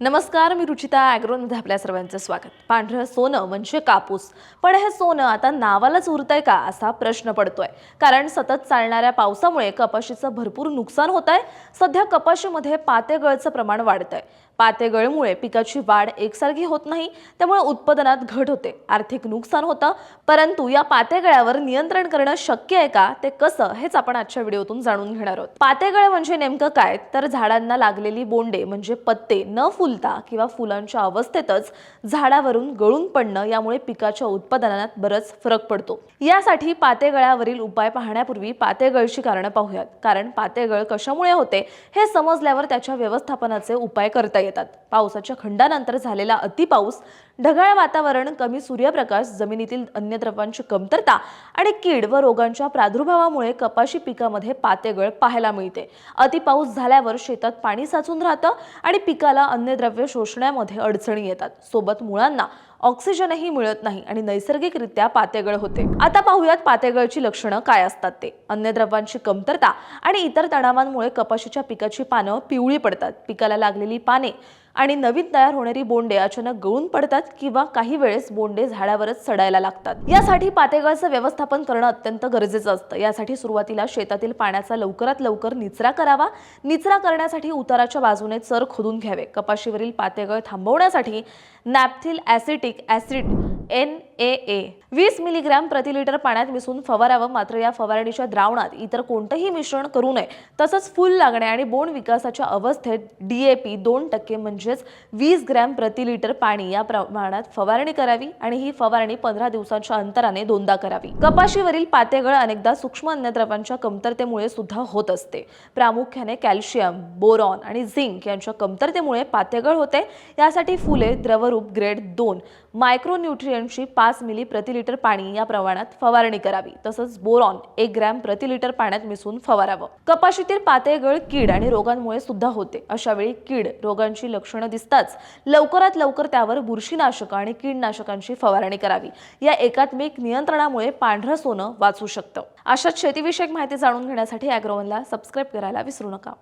नमस्कार मी रुचिता ॲग्रोमध्ये आपल्या सर्वांचं स्वागत. पांढरं सोनं म्हणजे कापूस. पण हे सोनं आता नावालाच उरतंय का असा प्रश्न पडतोय. कारण सतत चालणाऱ्या पावसामुळे कपाशीचं भरपूर नुकसान होत आहे सध्या कपाशीमध्ये पातेगळचं प्रमाण वाढतंय. पातेगळमुळे पिकाची वाढ एकसारखी होत नाही त्यामुळे उत्पादनात घट होते. आर्थिक नुकसान होतं परंतु या पातेगळ्यावर नियंत्रण करणं शक्य आहे का ते कसं हेच आपण आजच्या व्हिडिओतून जाणून घेणार आहोत. पातेगळ म्हणजे नेमकं काय? तर झाडांना लागलेली बोंडे म्हणजे पत्ते न फुलता किंवा फुलांच्या अवस्थेतच झाडावरून गळून पडणं यामुळे पिकाच्या उत्पादनात बरंच फरक पडतो. यासाठी पातेगळ्यावरील उपाय पाहण्यापूर्वी पातेगळची कारणं पाहूयात. कारण पातेगळ कशामुळे होते हे समजल्यावर त्याच्या व्यवस्थापनाचे उपाय करता येतात. पावसाच्या खंडानंतर झालेला अतिपाऊस ढगाळ वातावरण कमी सूर्यप्रकाश जमिनीतील अन्य द्रवांची कमतरता आणि कीड व रोगांच्या प्रादुर्भावामुळे कपाशी पिकामध्ये पातेगळ पाहायला मिळते. अतिपाऊस झाल्यावर शेतात पाणी साचून राहतं आणि पिकाला अन्नद्रव्य शोषण्यामध्ये अडचणी येतात. सोबत मुळांना ऑक्सिजनही मिळत नाही आणि नैसर्गिकरित्या पातेगळ होते. आता पाहूयात पातेगळची लक्षणं काय असतात ते. अन्नद्रव्यांची कमतरता आणि इतर तणावांमुळे कपाशीच्या पिकाची पानं पिवळी पडतात. पिकाला लागलेली पाने आणि नवीन तयार होणारी बोंडे अचानक गळून पडतात किंवा काही वेळेस बोंडे झाडावरच सडायला लागतात. यासाठी पातेगळचं व्यवस्थापन करणं अत्यंत गरजेचं असतं. यासाठी सुरुवातीला शेतातील पाण्याचा लवकरात लवकर निचरा करावा. निचरा करण्यासाठी उताराच्या बाजूने चर खोदून घ्यावे. कपाशीवरील पातेगळ थांबवण्यासाठी naphthyl acetic acid N A A वीस मिलीग्रॅम प्रति लिटर पाण्यात मिसळून फवारावं मात्र या फवारणीच्या द्रावणात इतर कोणतंही मिश्रण करू नये. तसंच फुल लागणे आणि बोंड विकासाच्या अवस्थेत डीएपी दोन टक्के म्हणजेच वीस ग्रॅम प्रति लिटर पाणी या प्रमाणात फवारणी करावी आणि ही फवारणी पंधरा दिवसांच्या अंतराने दोनदा करावी. कपाशीवरील पातेगळ अनेकदा सूक्ष्म अन्नद्रव्यांच्या कमतरतेमुळे सुद्धा होत असते. प्रामुख्याने कॅल्शियम बोरॉन आणि झिंक यांच्या कमतरतेमुळे पातेगळ होते. यासाठी फुले द्रवरूप ग्रेड दोन. मायक्रोन्यूट्रियनची पाच मिली प्रति लिटर पाणी या प्रमाणात फवारणी करावी. तसंच बोरॉन एक ग्रॅम प्रति लिटर पाण्यात मिसळून फवारावं. कपाशीतील पातेगळ कीड आणि रोगांमुळे सुद्धा होते. अशा वेळी कीड रोगांची लक्षणं दिसताच लवकरात लवकर त्यावर बुरशीनाशक आणि कीडनाशकांची फवारणी करावी. या एकात्मिक नियंत्रणामुळे पांढरं सोनं वाचू शकतं. अशाच शेतीविषयक माहिती जाणून घेण्यासाठी अॅग्रोवनला सबस्क्राईब करायला विसरू नका.